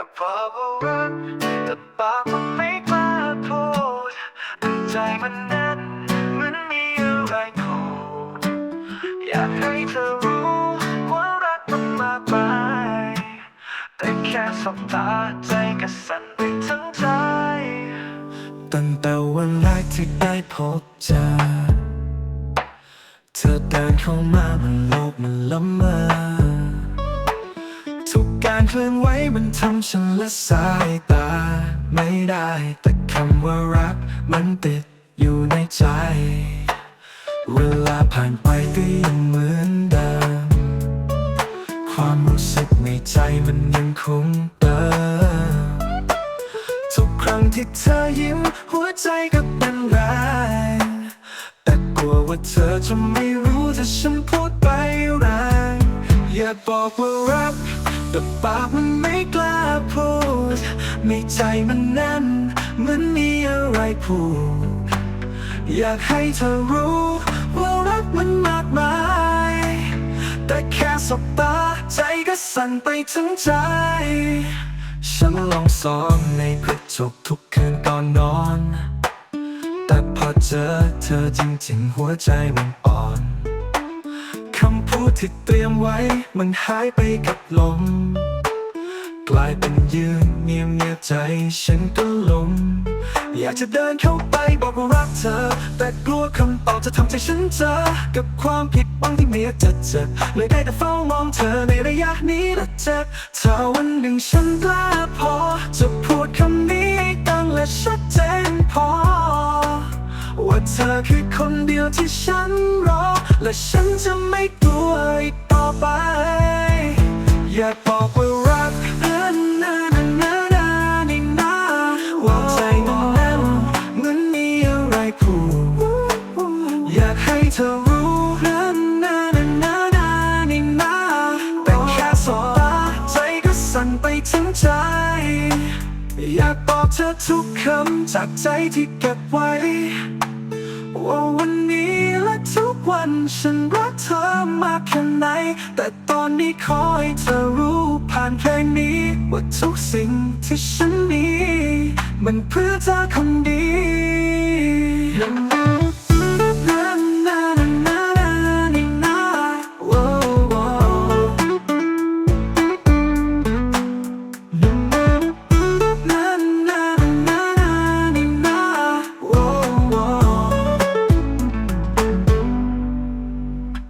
ากบอกว่ารักแต่ปากมันไม่กล้าพูดใจมันแน่นเหมือนมีอะไรผูกอยากให้เธอรู้ว่ารักมันมากมายแต่แค่สบตาใจก็สั่นไปทั้งใจ ตั้งแต่วันแรกที่ได้พบเจอ เธอเดินเข้ามามันโลกมันละเมอ มันทำฉันละสายตา ไม่ได้ แต่คำว่ารัก มันติดอยู่ในใจ เวลาผ่านไปก็ยังเหมือนเดิม ความรู้สึกในใจมันยังคงเดิมทุกครั้งที่เธอยิ้ม หัวใจก็เต้นแรงแต่กลัวว่าเธอจะไม่รู้ถ้าฉันพูดไปแรงอย่าบอกว่ารัก แต่ปากมันไม่กล้าพูดในใจมันแน่นเหมือนมีอะไรผูก อยากให้เธอรู้ว่ารักมันมากมาย แต่แค่สบตาใจก็สั่นไปทั้งใจ ฉันลองซ้อมในกระจกทุกคืนก่อนนอน แต่พอเจอเธอจริงๆหัวใจมันอ่อน ที่เตรียมไว้มันหายไปกับลม กลายเป็นยืนเงียบเงียบใจฉันก็ลม อยากจะเดินเข้าไปบอกว่ารักเธอ แต่กลัวคำตอบจะทำใจฉันเจอ กับความผิดหวังที่ไม่อยากจะเจอเลยได้แต่เฝ้ามองเธอในระยะนี้และเจ็บถ้าวันหนึ่งฉันกล้าพอจะพ เธอคือคนเดียวที่ฉันรอ และฉันจะไม่กลัวอีกต่อไป อยากบอกว่ารักนะนะนะนะนะนี่นะว่าใจมันแน่นเหมือนมีอะไรผูกอยากให้เธอรู้นะนะนะนะนะนี่นะแต่แค่สบตาใจก็สั่นไปทั้งใจ อยากบอกเธอทุกคำจากใจที่เก็บไว้ ว่าวันนี้และทุกวันฉันรักเธอมากแค่ไหน แต่ตอนนี้ขอให้เธอรู้ผ่านเพลงนี้ ว่าทุกสิ่งที่ฉันมีมันเพื่อเธอคนดี